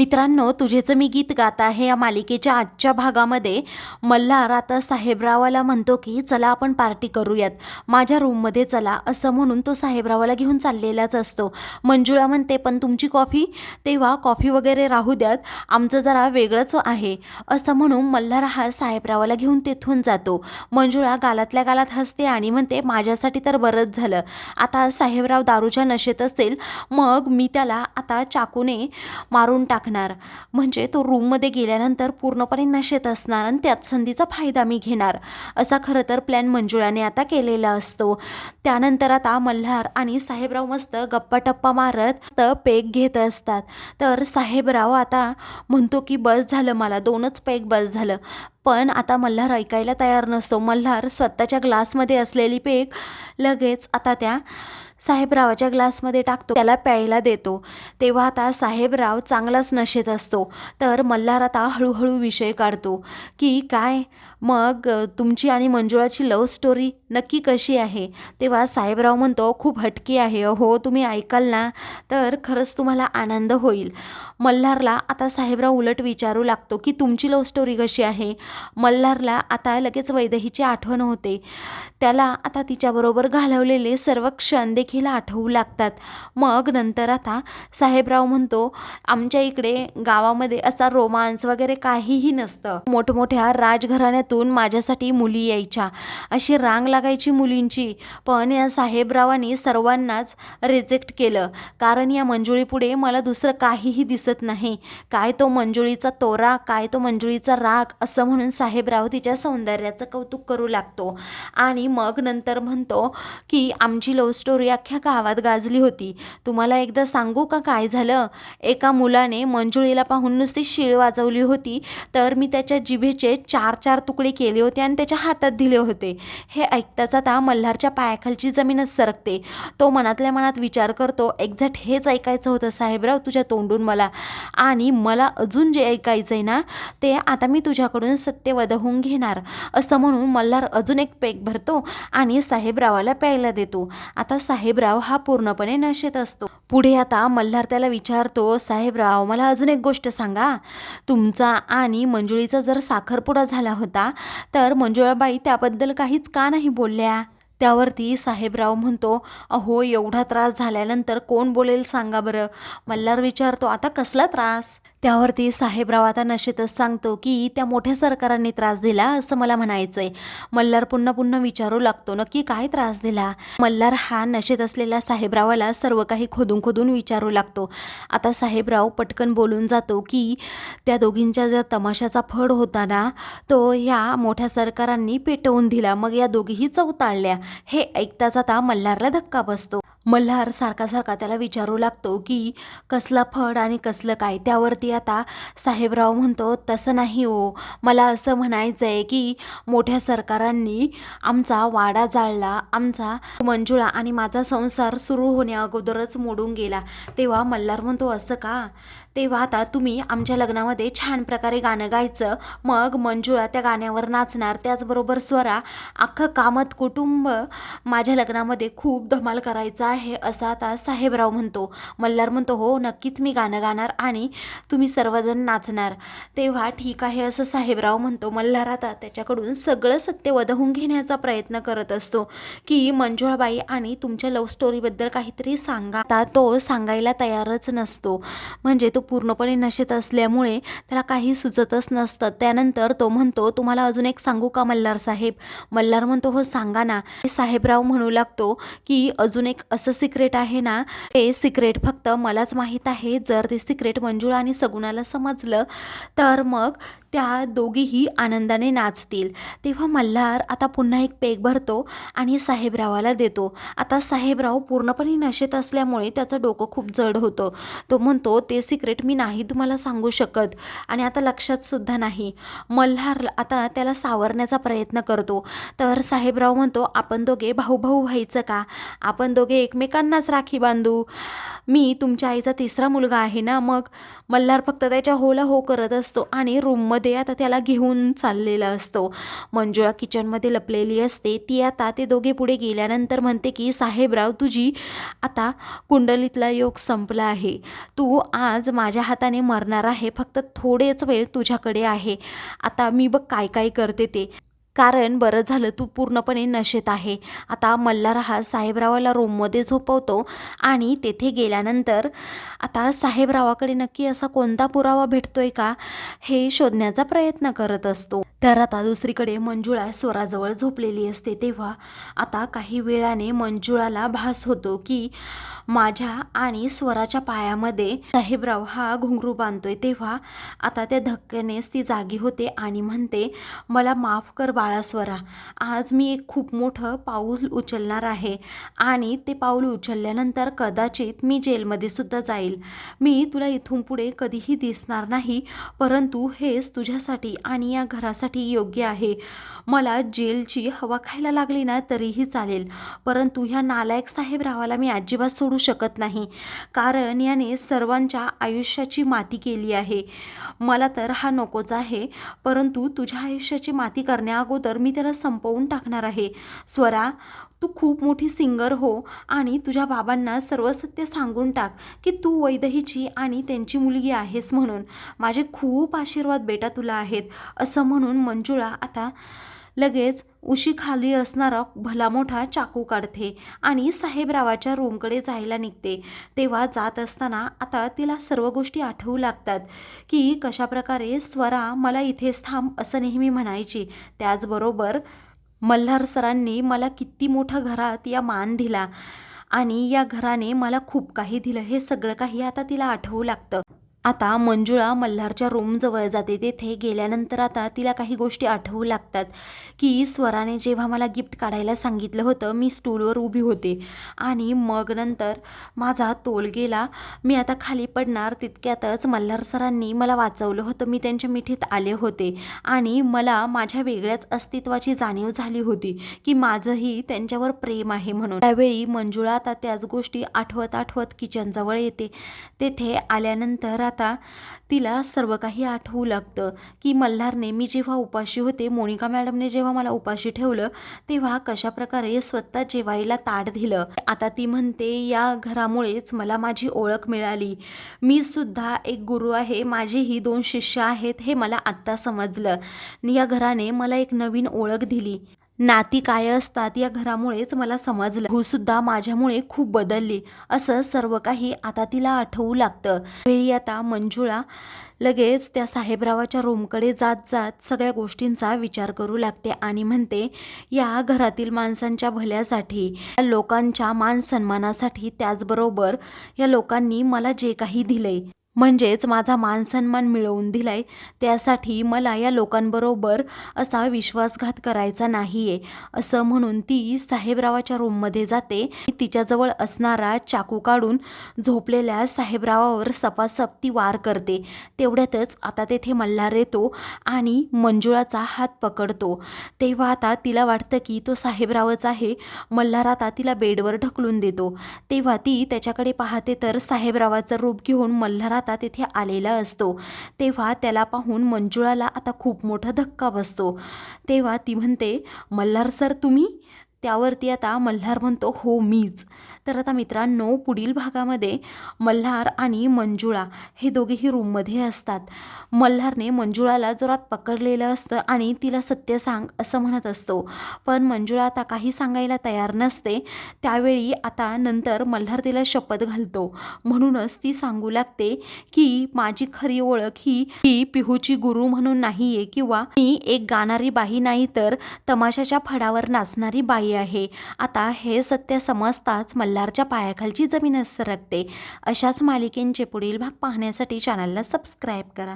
मित्रांनो तुझेचं मी गीत गात आहे या मालिकेच्या आजच्या भागामध्ये. मल्हार आता साहेबरावाला म्हणतो की चला आपण पार्टी करूयात. माझ्या रूममध्ये चला. असं म्हणून तो साहेबरावाला घेऊन चाललेलाच असतो. मंजुळा म्हणते पण तुमची कॉफी? तेव्हा कॉफी वगैरे राहू द्यात. आमचं जरा वेगळंच आहे. असं म्हणून मल्हार हा साहेबरावाला घेऊन तिथून जातो. मंजुळा गालातल्या गालात हसते आणि म्हणते माझ्यासाठी तर बरंच झालं. आता साहेबराव दारूच्या नशेत असेल. मग मी त्याला आता चाकूने मारून टाकणार. म्हणजे तो रूममध्ये गेल्यानंतर पूर्णपणे नशेत असणार आणि त्यात संधीचा फायदा मी घेणार. असा खरं तर प्लॅन मंजुळाने आता केलेला असतो. त्यानंतर आता मल्हार आणि साहेबराव मस्त गप्पा टप्पा मारत तर पेक घेत असतात. तर साहेबराव आता म्हणतो की बस झालं मला दोनच पेक बस झालं. पण आता मल्हार ऐकायला तयार नसतो. मल्हार स्वतःच्या ग्लासमध्ये असलेली पेक लगेच आता त्या साहेबरावाच्या ग्लासमध्ये टाकतो त्याला प्यायला देतो. तेव्हा आता साहेबराव चांगलाच नशेत असतो. तर मल्हार आता हळूहळू विषय काढतो की काय? मग तुमची आणि मंजुळाची लव्ह स्टोरी नक्की कशी आहे? तेव्हा साहेबराव म्हणतो खूप हटकी आहे हो तुम्ही ऐकाल ना? तर खरंच तुम्हाला आनंद होईल. मल्हारला आता साहेबराव उलट विचारू लागतो की तुमची लव्ह स्टोरी कशी आहे? मल्हारला आता लगेच वैदहीची आठवण होते. त्याला आता तिच्याबरोबर घालवलेले सर्व क्षण देखील आठवू लागतात. मग नंतर आता साहेबराव म्हणतो आमच्या इकडे गावामध्ये असा रोमांस वगैरे काहीही नसतं. मोठमोठ्या राजघराण्यात राजघराण्यातून माझ्यासाठी मुली यायच्या. अशी रांग लागायची मुलींची. पण या साहेबरावांनी सर्वांनाच रिजेक्ट केलं. कारण या मंजुळीपुढे मला दुसरं काहीही दिसत नाही. काय तो मंजुळीचा तोरा काय तो मंजुळीचा राग असं म्हणून साहेबराव तिच्या सौंदर्याचं कौतुक करू लागतो. आणि मग नंतर म्हणतो की आमची लव्ह स्टोरी अख्ख्या गावात गाजली होती. तुम्हाला एकदा सांगू का काय झालं? एका मुलाने मंजुळीला पाहून नुसती शिळ वाजवली होती. तर मी त्याच्या जिभेचे चार चार तुकडे केले होते आणि त्याच्या हातात दिले होते. हे ऐकताच आता मल्हारच्या पायाखालची जमीनच सरकते. तो मनातल्या मनात विचार करतो एक्झॅक्ट हेच ऐकायचं होतं साहेबराव तुझ्या तोंडून मला. आणि मला अजून जे ऐकायचं आहे ना ते आता मी तुझ्याकडून सत्यवध होऊन घेणार. असं म्हणून मल्हार अजून एक पेक भरतो आणि साहेबरावाला प्यायला देतो. आता साहेबराव हा पूर्णपणे नशेत असतो. पुढे आता मल्हार त्याला विचारतो साहेबराव मला अजून एक गोष्ट सांगा. तुमचा आणि मंजुळीचा जर साखरपुडा झाला होता तर मंजुळाबाई त्याबद्दल काहीच का नाही बोलल्या? त्यावरती साहेबराव म्हणतो अहो एवढा त्रास झाल्यानंतर कोण बोलेल सांगा बरं. मल्हार विचारतो आता कसला त्रास? त्यावरती साहेबराव आता नशेतच सांगतो की त्या मोठ्या सरकारांनी त्रास दिला असं मला म्हणायचंय. मल्हार पुन्हा पुन्हा विचारू लागतो नक्की काय त्रास दिला? मल्हार हा नशेत असलेल्या साहेबरावाला सर्व काही खोदून खोदून विचारू लागतो. आता साहेबराव पटकन बोलून जातो की त्या दोघींच्या ज्या तमाशाचा फड होता ना तो ह्या मोठ्या सरकारांनी पेटवून दिला. मग या दोघीही चवताळल्या. हे ऐकताच आता मल्हारला धक्का बसतो. मल्हार सारखा सारखा त्याला विचारू लागतो की कसला फड आणि कसलं काय. त्यावरती आता साहेबराव म्हणतो तसं नाही हो. मला असं म्हणायचं आहे की मोठ्या सरकारांनी आमचा वाडा जाळला आमचा मंजुळा आणि माझा संसार सुरू होण्या अगोदरच मोडून गेला. तेव्हा मल्हार म्हणतो असं का? तेव्हा आता तुम्ही आमच्या लग्नामध्ये छान प्रकारे गाणं गायचं. मग मंजुळा त्या गाण्यावर नाचणार. त्याचबरोबर स्वरा अख्खं कामत कुटुंब माझ्या लग्नामध्ये खूप धमाल करायचा आहे असं आता साहेबराव म्हणतो. मल्हार म्हणतो हो नक्कीच मी गाणं गाणार आणि तुम्ही सर्वजण नाचणार. तेव्हा ठीक आहे असं साहेबराव म्हणतो. मल्हार आता त्याच्याकडून सगळं सत्य वधवून घेण्याचा प्रयत्न करत असतो. की मंजुळाबाई आणि तुमच्या लव्ह स्टोरीबद्दल काहीतरी सांगा. आता तो सांगायला तयारच नसतो. म्हणजे तो पूर्णपणे नशेत असल्यामुळे त्याला काही सुचतच नसतं. त्यानंतर तो म्हणतो तुम्हाला अजून एक सांगू का मल्हार साहेब? मल्हार म्हणतो हो सांगा ना. साहेबराव म्हणू लागतो की अजून एक असं सिक्रेट आहे ना ते सिक्रेट फक्त मलाच माहीत आहे. जर ते सिक्रेट मंजुळा आणि सगुणाला समजलं तर मग त्या दोघीही आनंदाने नाचतील. तेव्हा मल्हार आता पुन्हा एक पेग भरतो आणि साहेबरावाला देतो. आता साहेबराव पूर्णपणे नशेत असल्यामुळे त्याचं डोकं खूप जड होतं. तो म्हणतो ते सिक्रेट मी नाही तुम्हाला सांगू शकत. आणि आता लक्षात सुद्धा नाही. मल्हार आता त्याला सावरण्याचा प्रयत्न करतो. तर साहेबराव म्हणतो आपण दोघे भाऊ भाऊ व्हायचं का? आपण दोघे एकमेकांनाच राखी बांधू. मी तुमच्या आईचा तिसरा मुलगा आहे ना मग मल्हार फक्त त्याच्या होला हो करत असतो आणि रूममध्ये आता त्याला घेऊन चाललेला असतो. मंजुळा किचनमध्ये लपलेली असते. ती आता ते दोघे पुढे गेल्यानंतर म्हणते की साहेबराव तुझी आता कुंडलीतला योग संपला आहे. तू आज माझ्या हाताने मरणार आहे. फक्त थोडेच वेळ तुझ्याकडे आहे. आता मी बघ काय काय करते ते. कारण बरं झालं तू पूर्णपणे नशेत आहे. आता मल्हार हा साहेबरावाला रूममध्ये झोपवतो आणि तेथे गेल्यानंतर आता साहेबरावाकडे नक्की असा कोणता पुरावा भेटतोय का हे शोधण्याचा प्रयत्न करत असतो. तर आता दुसरीकडे मंजुळा स्वराजवळ झोपलेली असते तेव्हा आता काही वेळाने मंजुळाला भास होतो की माझ्या आणि स्वराच्या पायामध्ये साहेबराव हा घुंगरू बांधतोय तेव्हा आता त्या धक्क्यानेच ती जागी होते आणि म्हणते मला माफ कर बाळा स्वरा आज मी एक खूप मोठं पाऊल उचलणार आहे आणि ते पाऊल उचलल्यानंतर कदाचित मी जेलमध्ये सुद्धा जाईल. मी तुला इथून पुढे कधीही दिसणार नाही परंतु हेच तुझ्यासाठी आणि या घरासाठी योग्य आहे. मला जेलची हवा खायला लागली ना तरीही चालेल. परंतु ह्या नालायक साहेबरावाला मी अजिबात सोडू शकत नाही. कारण याने सर्वांच्या आयुष्याची माती केली आहे. मला तर हा नकोच आहे. परंतु तुझ्या आयुष्याची माती करण्याअगोदर मी त्याला संपवून टाकणार आहे. स्वरा तू खूप मोठी सिंगर हो आणि तुझ्या बाबांना सर्व सत्य सांगून टाक की तू वैदहीची आणि त्यांची मुलगी आहेस म्हणून. माझे खूप आशीर्वाद बेटा तुला आहेत. असं म्हणून मंजुळा आता लगेच उशी खाली असणारा भला मोठा चाकू काढते आणि साहेबरावाच्या रूमकडे जायला निघते. तेव्हा जात असताना आता तिला सर्व गोष्टी आठवू लागतात की कशाप्रकारे स्वरा मला इथेच थांब असं नेहमी म्हणायची. त्याचबरोबर मल्हार सरांनी मला किती मोठं घरात या मान दिला आणि या घराने मला खूप काही दिलं. हे सगळं काही आता तिला आठवू लागतं. आता मंजुळा मल्हारच्या रूमजवळ जाते. तेथे गेल्यानंतर आता तिला काही गोष्टी आठवू लागतात. की स्वराने जेव्हा मला गिफ्ट काढायला सांगितलं होतं मी स्टूलवर उभी होते. आणि मग नंतर माझा तोल गेला. मी आता खाली पडणार तितक्यातच मल्हार सरांनी मला वाचवलं होतं. मी त्यांच्या मिठीत आले होते. आणि मला माझ्या वेगळ्याच अस्तित्वाची जाणीव झाली होती की माझंही त्यांच्यावर प्रेम आहे म्हणून. त्यावेळी मंजुळा आता त्याच गोष्टी आठवत आठवत किचनजवळ येते. तेथे आल्यानंतर आता तिला सर्व काही आठवू लागतं की मल्हारने मी जेव्हा उपाशी होते मोनिका मॅडमने जेव्हा मला उपाशी ठेवलं तेव्हा कशाप्रकारे स्वतः जेवायला ताट दिलं. आता ती म्हणते या घरामुळेच मला माझी ओळख मिळाली. मी सुद्धा एक गुरु आहे माझेही दोन शिष्य आहेत हे मला आत्ता समजलं. या घराने मला एक नवीन ओळख दिली. नाती काय असतात या घरामुळेच मला समजलं. तू सुद्धा माझ्यामुळे खूप बदलली. असं सर्व काही आता तिला आठवू लागतं. वेळी आता मंजुळा लगेच त्या साहेबरावाच्या रूमकडे जात जात सगळ्या गोष्टींचा विचार करू लागते आणि म्हणते या घरातील माणसांच्या भल्यासाठी या लोकांच्या मान सन्मानासाठी त्याचबरोबर या लोकांनी मला जे काही दिलंय म्हणजेच माझा मान सन्मान मिळवून दिलाय त्यासाठी मला या लोकांबरोबर असा विश्वासघात करायचा नाहीये असं म्हणून ती साहेबरावाच्या रूममध्ये जाते. तिच्याजवळ असणारा चाकू काढून झोपलेल्या साहेबरावावर सपासप ती वार करते. तेवढ्यातच आता तेथे मल्हार येतो आणि मंजुळाचा हात पकडतो. तेव्हा आता तिला वाटतं की तो साहेबरावच आहे मल्हार आता तिला बेडवर ढकलून देतो. तेव्हा ती त्याच्याकडे पाहते तर साहेबरावाचं रूप घेऊन मल्हार आता तिथे आलेला असतो. तेव्हा त्याला पाहून मंजुळाला आता खूप मोठा धक्का बसतो. तेव्हा ती म्हणते मल्हार सर तुम्ही त्यावरती आता मल्हार म्हणतो हो मीच. तर आता मित्रांनो पुढील भागामध्ये मल्हार आणि मंजुळा हे दोघेही रूममध्ये असतात. मल्हारने मंजुळाला जोरात पकडलेलं असतं आणि तिला सत्य सांग असं म्हणत असतो. पण मंजुळा आता काही सांगायला तयार नसते. त्यावेळी आता नंतर मल्हार तिला शपथ घालतो. म्हणूनच ती सांगू लागते की माझी खरी ओळख ही ही पिहूची गुरु म्हणून नाही आहे किंवा मी एक गाणारी बाई नाही तर तमाशाच्या फडावर नाचणारी बाई आहे. आता हे सत्य समजताच मल्हारच्या पायाखालची जमीन सरकते. अशाच मालिकेंचे पुढील भाग पाहण्यासाठी चॅनलला सबस्क्राईब करा.